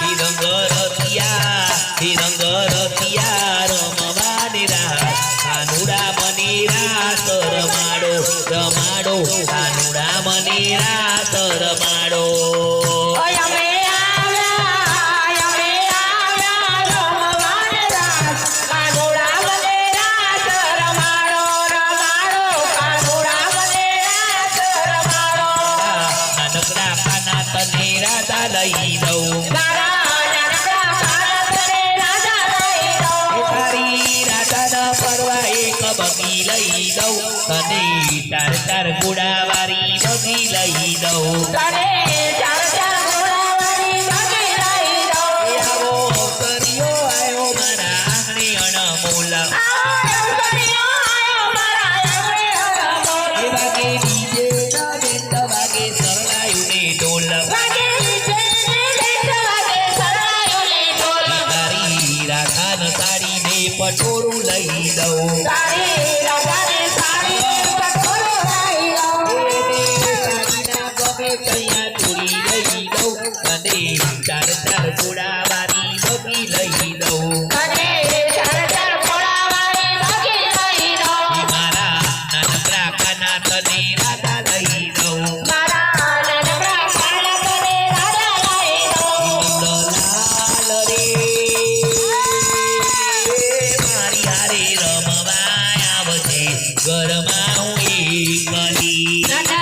તિરંગ રતિયા તિરંગ રતિયા રમવાની રાત. કાનુડા મની રાત રમાડો રમાડો. કાનુડા મની રાત રમાડો. લઈ દઉં પડવા એક બગી લઈ દઉં? તને ચાર ચાર ગુડાવારી બગી લઈ દઉં. તને ચાર ચાર ગુડાવારી બગી લઈ દઉં. આવો કર્યો આવ્યો મારા આંગણે અણમોલા. கண்ணுருளைதோ Saka